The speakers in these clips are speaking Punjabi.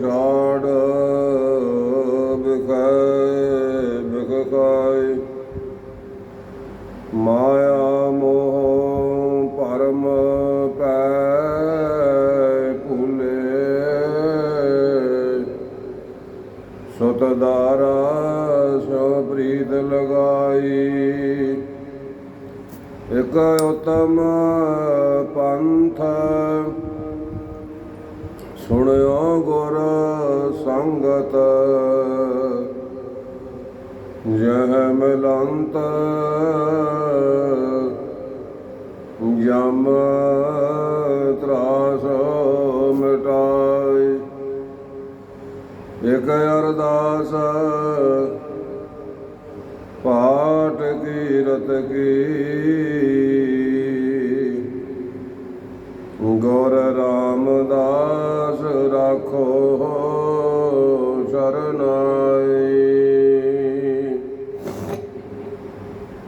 ਛਾੜ ਬਿਖੈ ਬਿਖ ਮਾਇਆ ਮੋਹ ਪਰਮ ਪੈ ਭੁਲੇ। ਸੁਤ ਸੋ ਪ੍ਰੀਤ ਲਗਾਈ। ਇਕ ਉਤਮ ਸੁਣਿਓ ਗੁਰ ਸੰਗਤ। ਜਹ ਮਿਲੰਤ ਜਮ ਤਰਾਸ ਮਿਟਾਈ। ਇਕ ਅਰਦਾਸ ਗੁਰ ਰਾਮਦਾਸ ਰਾਖੋ ਸ਼ਰਨਾਈ।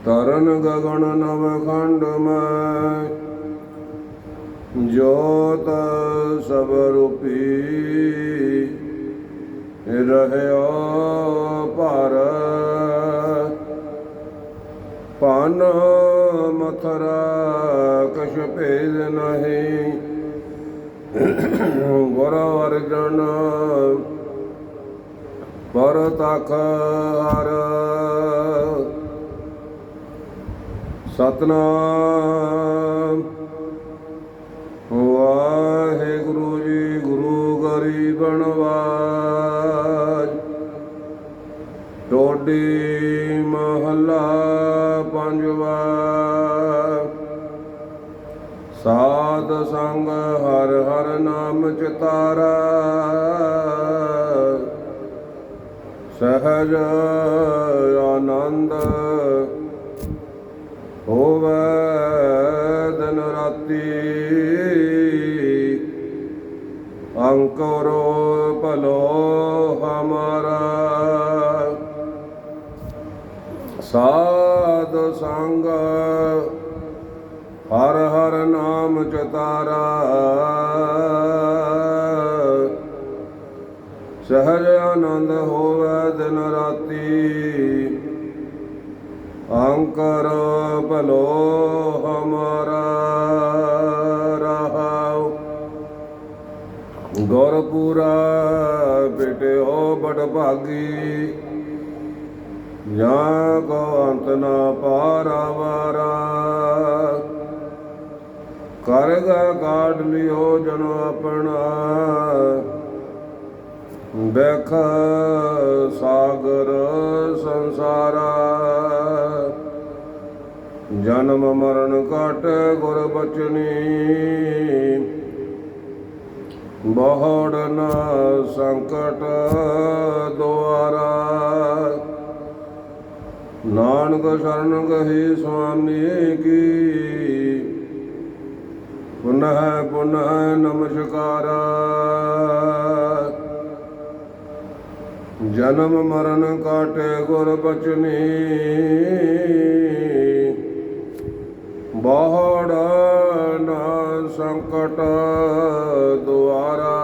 ਤਰਨ ਗਗਨ ਨਵ ਖੰਡ ਮੈਂ ਜੋਤ ਸਭ ਰੂਪੀ ਰਹਿਓ ਪਰ ਪਨ ਮਥਰਾ ਕਛ ਭੇਦ ਨਹੀਂ। ਗੁਰ ਅਰਜਨ ਪਰ ਤਖ ਹਰ ਸਤਨਾਮ। ਵਾਹਿਗੁਰੂ ਜੀ ਗੁਰੂ ਗਰੀਬਨ ਵਾਜ। ਟੋਡੀ ਮਹੱਲਾ ਪੰਜਵਾ। ਸਾਧ ਸੰਗ ਹਰ ਹਰ ਨਾਮ ਚਿਤਾਰਾ। ਸਹਜ ਆਨੰਦ ਹੋਵੇ ਦਿਨ ਰਾਤੀ। ਅੰਕਰੋ ਭਲੋ ਹਮਾਰਾ। ਸਾਧ ਸੰਗ ਨਾਮ ਚਤਾਰਾ ਸਹਜ ਆਨੰਦ ਹੋਵੇ ਦਿਨ ਰਾਤੀ। ਅੰਕਰ ਭਲੋ ਹਮਾਰਾ ਰਹਾਉ। ਗੁਰਪੂਰਾ ਬਿਟਿਓ ਬੜ ਭਾਗੀ। ਜਾਂ ਕੋ ਅੰਤ ਨਾ ਪਾਰਾਵਾਰਾ। ਕਰਗਾ ਕਾਢ ਲਿਓ ਜਨ ਆਪਣਾ। ਦੇਖ ਸਾਗਰ ਸੰਸਾਰਾ। ਜਨਮ ਮਰਨ ਕਟ ਗੁਰ ਬਚਨੀ। ਬਹੁੜ ਨ ਸੰਕਟ ਦੁਆਰਾ। ਨਾਨਕ ਸ਼ਰਨ ਗਹੀ ਸੁਆਮੀ ਕੀ ਪੁਨః ਪੁਨః ਨਮਸਕਾਰਾ। ਜਨਮ ਮਰਨ ਕਾਟੇ ਗੁਰ ਬਚਨੀ। ਬਹੁੜ ਨਾ ਸੰਕਟ ਦੁਆਰਾ।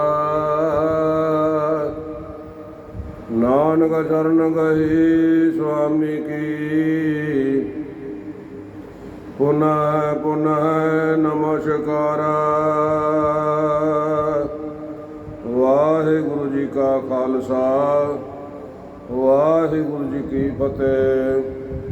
ਨਾਨਕ ਚਰਨ ਗਹੀ ਸੁਆਮੀ ਕੀ। ਪੁਨః ਪੁਨః ਨਮਸਕਾਰ। ਵਾਹਿਗੁਰੂ ਜੀ ਕਾ ਖਾਲਸਾ ਵਾਹਿਗੁਰੂ ਜੀ ਕੀ ਫਤਿਹ।